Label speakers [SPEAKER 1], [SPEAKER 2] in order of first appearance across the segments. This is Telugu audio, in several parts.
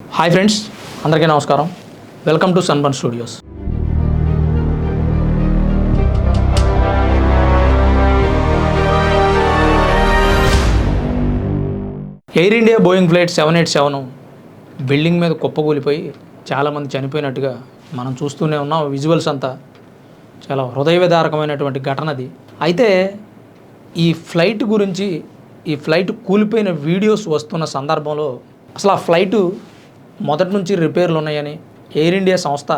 [SPEAKER 1] హాయ్ ఫ్రెండ్స్ అందరికీ నమస్కారం. Welcome to Sunburn Studios. Air India Boeing flight seven eight seven building మీద కుప్పకూలిపోయి చాలామంది చనిపోయినట్టుగా మనం చూస్తూనే ఉన్నాం. విజువల్స్ అంతా చాలా హృదయవిదారకమైనటువంటి ఘటన అది. అయితే ఈ ఫ్లైట్ గురించి ఈ ఫ్లైట్ కూలిపోయిన వీడియోస్ వస్తున్న సందర్భంలో అసలు ఆ ఫ్లైటు మొదటి నుంచి రిపేర్లు ఉన్నాయని ఎయిర్ ఇండియా సంస్థ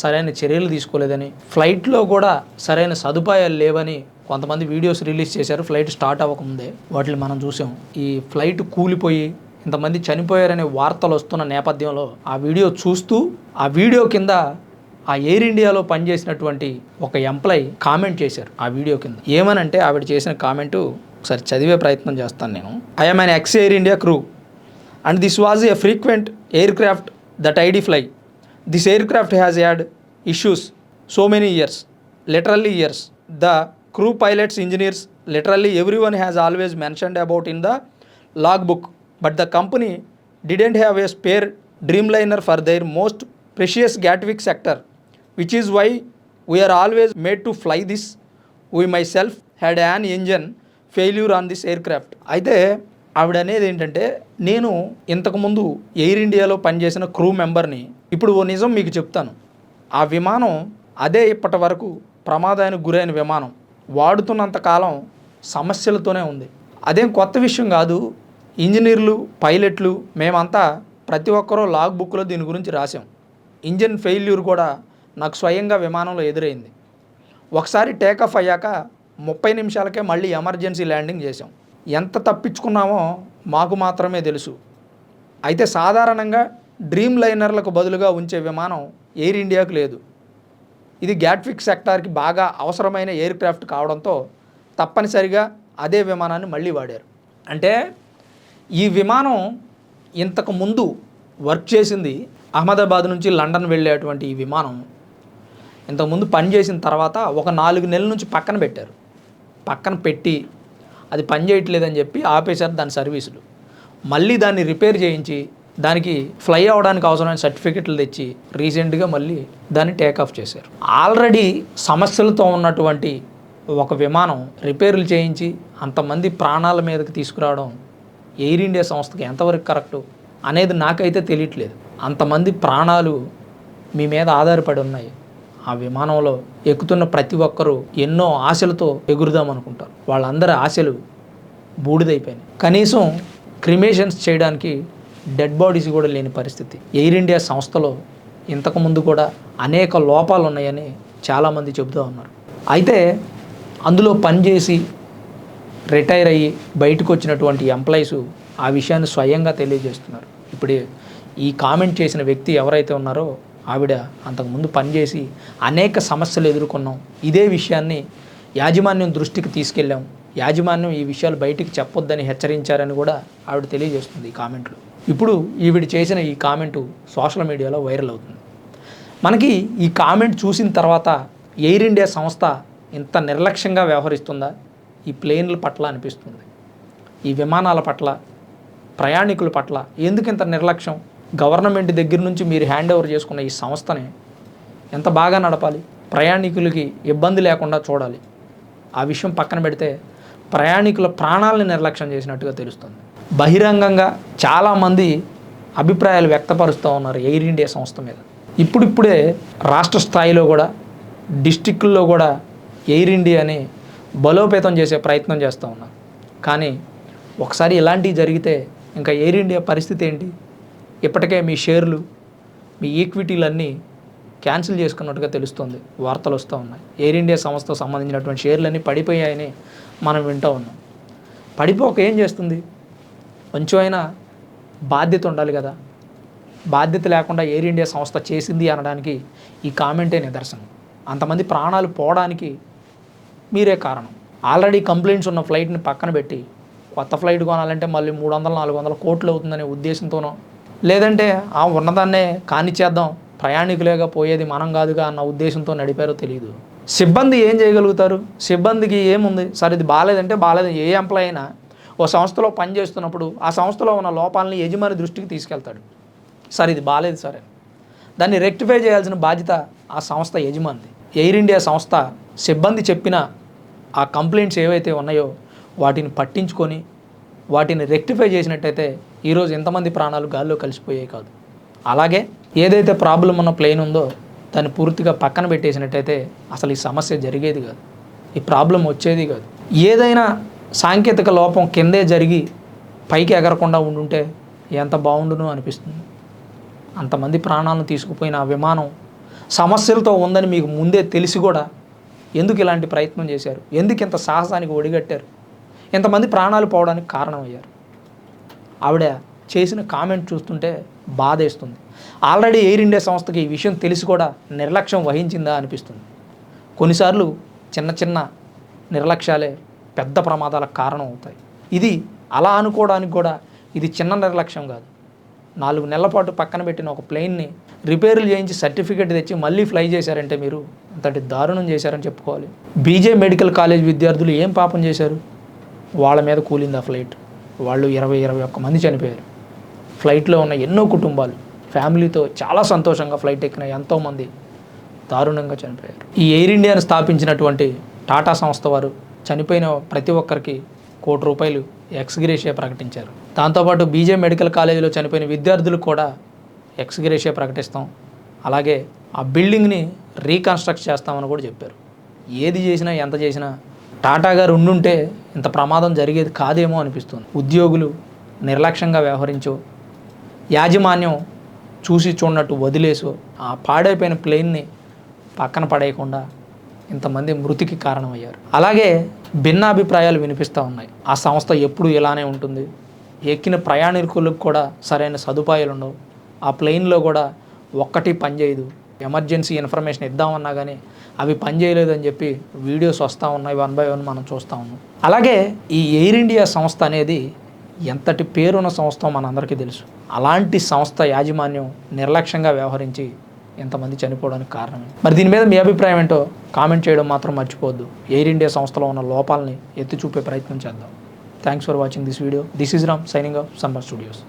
[SPEAKER 1] సరైన చర్యలు తీసుకోలేదని ఫ్లైట్లో కూడా సరైన సదుపాయాలు లేవని కొంతమంది వీడియోస్ రిలీజ్ చేశారు. ఫ్లైట్ స్టార్ట్ అవ్వకముందే వాటిని మనం చూసాం. ఈ ఫ్లైట్ కూలిపోయి ఇంతమంది చనిపోయారనే వార్తలు వస్తున్న నేపథ్యంలో ఆ వీడియో చూస్తూ ఆ వీడియో కింద ఆ ఎయిర్ ఇండియాలో పనిచేసినటువంటి ఒక ఎంప్లాయ్ కామెంట్ చేశారు ఆ వీడియో కింద. ఏమనంటే ఆవిడ చేసిన కామెంటు ఒకసారి చదివే ప్రయత్నం చేస్తాను నేను. I'm an ex Air India crew. and this was a frequent aircraft that I'd fly this aircraft has had issues so many years literally years the crew pilots engineers literally every one has always mentioned about in the log book but the company didn't have a spare Dreamliner for their most precious Gatwick sector which is why we are always made to fly this we myself had an engine failure on this air craft అయితే ఆవిడ అనేది ఏంటంటే నేను ఇంతకుముందు ఎయిర్ ఇండియాలో పనిచేసిన క్రూ మెంబర్ని ఇప్పుడు ఓ నిజం మీకు చెప్తాను. ఆ విమానం అదే ఇప్పటి వరకు ప్రమాదానికి గురైన విమానం. వాడుతున్నంత కాలం సమస్యలతోనే ఉంది. అదేం కొత్త విషయం కాదు ఇంజనీర్లు పైలట్లు మేమంతా ప్రతి ఒక్కరూ లాగ్ బుక్లో దీని గురించి రాసాం ఇంజన్ ఫెయిల్యూర్ కూడా నాకు స్వయంగా విమానంలో ఎదురైంది. ఒకసారి టేకాఫ్ అయ్యాక ముప్పై నిమిషాలకే మళ్ళీ ఎమర్జెన్సీ ల్యాండింగ్ చేసాం ఎంత తప్పించుకున్నామో మాకు మాత్రమే తెలుసు. అయితే సాధారణంగా డ్రీమ్ లైనర్లకు బదులుగా ఉంచే విమానం ఎయిర్ ఇండియాకు లేదు. ఇది గ్యాట్విక్ సెక్టార్కి బాగా అవసరమైన ఎయిర్ క్రాఫ్ట్ కావడంతో తప్పనిసరిగా అదే విమానాన్ని మళ్ళీ వాడారు. అంటే ఈ విమానం ఇంతకు ముందు వర్క్ చేసింది అహ్మదాబాద్ నుంచి లండన్ వెళ్ళేటువంటి ఈ విమానం. ఇంతకుముందు పనిచేసిన తర్వాత ఒక నాలుగు నెలల నుంచి పక్కన పెట్టారు. పక్కన పెట్టి అది పనిచేయట్లేదని చెప్పి ఆపేశారు దాని సర్వీసులు. మళ్ళీ దాన్ని రిపేర్ చేయించి దానికి ఫ్లై అవ్వడానికి అవసరమైన సర్టిఫికెట్లు తెచ్చి రీసెంట్గా మళ్ళీ దాన్ని టేక్ ఆఫ్ చేశారు. ఆల్రెడీ సమస్యలతో ఉన్నటువంటి ఒక విమానం రిపేర్లు చేయించి అంతమంది ప్రాణాల మీదకి తీసుకురావడం ఎయిర్ ఇండియా సంస్థకి ఎంతవరకు కరెక్టు అనేది నాకైతే తెలియట్లేదు. అంతమంది ప్రాణాలు మీ మీద ఆధారపడి ఉన్నాయి. ఆ విమానంలో ఎక్కుతున్న ప్రతి ఒక్కరూ ఎన్నో ఆశలతో ఎగురుదాం అనుకుంటారు. వాళ్ళందరి ఆశలు బూడిదైపోయినాయి. కనీసం క్రిమేషన్స్ చేయడానికి డెడ్ బాడీస్ కూడా లేని పరిస్థితి. ఎయిర్ ఇండియా సంస్థలో ఇంతకుముందు కూడా అనేక లోపాలు ఉన్నాయని చాలామంది చెబుతూ ఉన్నారు. అయితే అందులో పనిచేసి రిటైర్ అయ్యి బయటకు వచ్చినటువంటి ఎంప్లాయీస్ ఆ విషయాన్ని స్వయంగా తెలియజేస్తున్నారు. ఇప్పుడు ఈ కామెంట్ చేసిన వ్యక్తి ఎవరైతే ఉన్నారో ఆవిడ అంతకుముందు పనిచేసి అనేక సమస్యలు ఎదుర్కొన్నాం. ఇదే విషయాన్ని యాజమాన్యం దృష్టికి తీసుకెళ్ళాం. యాజమాన్యం ఈ విషయాలు బయటికి చెప్పొద్దని హెచ్చరించారని కూడా ఆవిడ తెలియజేస్తుంది ఈ కామెంట్లు. ఇప్పుడు ఈవిడ చేసిన ఈ కామెంటు సోషల్ మీడియాలో వైరల్ అవుతుంది. మనకి ఈ కామెంట్ చూసిన తర్వాత ఎయిర్ ఇండియా సంస్థ ఇంత నిర్లక్ష్యంగా వ్యవహరిస్తుందా? ఈ ప్లేన్ల పట్ల అనిపిస్తుంది. ఈ విమానాల పట్ల ప్రయాణికుల పట్ల ఎందుకు ఇంత నిర్లక్ష్యం? గవర్నమెంట్ దగ్గర నుంచి మీరు హ్యాండ్ ఓవర్ చేసుకున్న ఈ సంస్థని ఎంత బాగా నడపాలి? ప్రయాణికులకి ఇబ్బంది లేకుండా చూడాలి. ఆ విషయం పక్కన పెడితే ప్రయాణికుల ప్రాణాలను నిర్లక్ష్యం చేసినట్టుగా తెలుస్తుంది. బహిరంగంగా చాలామంది అభిప్రాయాలు వ్యక్తపరుస్తూ ఉన్నారు ఎయిర్ ఇండియా సంస్థ మీద. ఇప్పుడిప్పుడే రాష్ట్ర స్థాయిలో కూడా డిస్టిక్ల్లో కూడా ఎయిర్ ఇండియాని బలోపేతం చేసే ప్రయత్నం చేస్తూ ఉన్నారు. కానీ ఒకసారి ఇలాంటివి జరిగితే ఇంకా ఎయిర్ ఇండియా పరిస్థితి ఏంటి? ఇప్పటికే మీ షేర్లు మీ ఈక్విటీలన్నీ క్యాన్సిల్ చేసుకున్నట్టుగా తెలుస్తుంది. వార్తలు వస్తూ ఉన్నాయి. ఎయిర్ ఇండియా సంస్థకు సంబంధించినటువంటి షేర్లన్నీ పడిపోయాయని మనం వింటూ ఉన్నాం. పడిపోక ఏం చేస్తుంది? కొంచెమైనా బాధ్యత ఉండాలి కదా. బాధ్యత లేకుండా ఎయిర్ ఇండియా సంస్థ చేసింది అనడానికి ఈ కామెంటే నిదర్శనం. అంతమంది ప్రాణాలు పోవడానికి మీరే కారణం. ఆల్రెడీ కంప్లైంట్స్ ఉన్న ఫ్లైట్ని పక్కన పెట్టి కొత్త ఫ్లైట్ కొనాలంటే మళ్ళీ మూడు వందల నాలుగు వందల కోట్లు అవుతుందనే ఉద్దేశంతోనో లేదంటే ఆ ఉన్నదాన్నే కానిచ్చేద్దాం. ప్రయాణికులేగా పోయేది మనం కాదుగా అన్న ఉద్దేశంతో నడిపారో తెలియదు సిబ్బంది ఏం చేయగలుగుతారు? సిబ్బందికి ఏముంది? సరే ఇది బాగాలేదంటే బాగాలేదు. ఏ ఎంప్లాయ్ అయినా ఓ సంస్థలో పనిచేస్తున్నప్పుడు ఆ సంస్థలో ఉన్న లోపాలని యజమాని దృష్టికి తీసుకెళ్తాడు. సార్ ఇది బాగాలేదు సరే. దాన్ని రెక్టిఫై చేయాల్సిన బాధ్యత ఆ సంస్థ యజమానిది. ఎయిర్ ఇండియా సంస్థ సిబ్బంది చెప్పిన ఆ కంప్లైంట్స్ ఏవైతే ఉన్నాయో వాటిని పట్టించుకొని వాటిని రెక్టిఫై చేసినట్టయితే ఈరోజు ఎంతమంది ప్రాణాలు గాల్లో కలిసిపోయాయి కాదు. అలాగే ఏదైతే ప్రాబ్లం ఉన్న ప్లేన్ ఉందో దాన్ని పూర్తిగా పక్కన పెట్టేసినట్టయితే అసలు ఈ సమస్య జరిగేది కాదు. ఈ ప్రాబ్లం వచ్చేది కాదు. ఏదైనా సాంకేతిక లోపం కిందే జరిగి పైకి ఎగరకుండా ఉండుంటే ఎంత బాగుండును అనిపిస్తుంది. అంతమంది ప్రాణాలను తీసుకుపోయిన ఆ విమానం సమస్యలతో ఉందని మీకు ముందే తెలిసి కూడా ఎందుకు ఇలాంటి ప్రయత్నం చేశారు? ఎందుకు ఇంత సాహసానికి ఒడిగట్టారు? ఇంతమంది ప్రాణాలు పోవడానికి కారణమయ్యారు? ఆవిడ చేసిన కామెంట్ చూస్తుంటే బాధేస్తుంది. ఆల్రెడీ ఎయిర్ ఇండియా సంస్థకి ఈ విషయం తెలిసి కూడా నిర్లక్ష్యం వహించిందా అనిపిస్తుంది. కొన్నిసార్లు చిన్న చిన్న నిర్లక్ష్యాలే పెద్ద ప్రమాదాలకు కారణం అవుతాయి. ఇది అలా అనుకోవడానికి కూడా ఇది చిన్న నిర్లక్ష్యం కాదు. నాలుగు నెలల పాటు పక్కన పెట్టిన ఒక ప్లేన్ని రిపేర్లు చేయించి సర్టిఫికేట్ తెచ్చి మళ్ళీ ఫ్లై చేశారంటే మీరు అంతటి దారుణం చేశారని చెప్పుకోవాలి. బీజే మెడికల్ కాలేజ్ విద్యార్థులు ఏం పాపం చేశారు? వాళ్ళ మీద కూలింది ఆ ఫ్లైట్? వాళ్ళు ఇరవై ఇరవై ఒక్క మంది చనిపోయారు. ఫ్లైట్లో ఉన్న ఎన్నో కుటుంబాలు ఫ్యామిలీతో చాలా సంతోషంగా ఫ్లైట్ ఎక్కిన ఎంతోమంది దారుణంగా చనిపోయారు. ఈ ఎయిర్ ఇండియాను స్థాపించినటువంటి టాటా సంస్థ వారు చనిపోయిన ప్రతి ఒక్కరికి కోటి రూపాయలు ఎక్స్గ్రేషియా ప్రకటించారు. దాంతోపాటు బీజే మెడికల్ కాలేజీలో చనిపోయిన విద్యార్థులకు కూడా ఎక్స్గ్రేషియా ప్రకటిస్తాం. అలాగే ఆ బిల్డింగ్ని రీకన్స్ట్రక్ట్ చేస్తామని కూడా చెప్పారు. ఏది చేసినా ఎంత చేసినా టాటా గారు ఉండుంటే ఇంత ప్రమాదం జరిగేది కాదేమో అనిపిస్తుంది. ఉద్యోగులు నిర్లక్ష్యంగా వ్యవహరించో యాజమాన్యం చూసి చూడనట్టు వదిలేసో ఆ పాడైపోయిన ప్లేన్ని పక్కన పడేయకుండా ఇంతమంది మృతికి కారణమయ్యారు. అలాగే భిన్నాభిప్రాయాలు వినిపిస్తూ ఉన్నాయి. ఆ సంస్థ ఎప్పుడు ఇలానే ఉంటుంది. ఎక్కిన ప్రయాణికులకు కూడా సరైన సదుపాయాలు ఉండవు ఆ ప్లెయిన్లో కూడా ఒక్కటి పనిచేయదు. ఎమర్జెన్సీ ఇన్ఫర్మేషన్ ఇద్దామన్నా కానీ అవి పనిచేయలేదు అని చెప్పి వీడియోస్ వస్తూ ఉన్నాయి వన్ బై వన్ మనం చూస్తూ ఉన్నాం. అలాగే ఈ ఎయిర్ ఇండియా సంస్థ అనేది ఎంతటి పేరున్న సంస్థ మనందరికీ తెలుసు. అలాంటి సంస్థ యాజమాన్యం నిర్లక్ష్యంగా వ్యవహరించి ఎంతమంది చనిపోవడానికి కారణం మరి దీని మీద మీ అభిప్రాయం ఏంటో కామెంట్ చేయడం మాత్రం మర్చిపోవద్దు. ఎయిర్ ఇండియా సంస్థలో ఉన్న లోపాలని ఎత్తి చూపే ప్రయత్నం చేద్దాం. Thanks for watching this video this is Ram signing off Sunburn Studios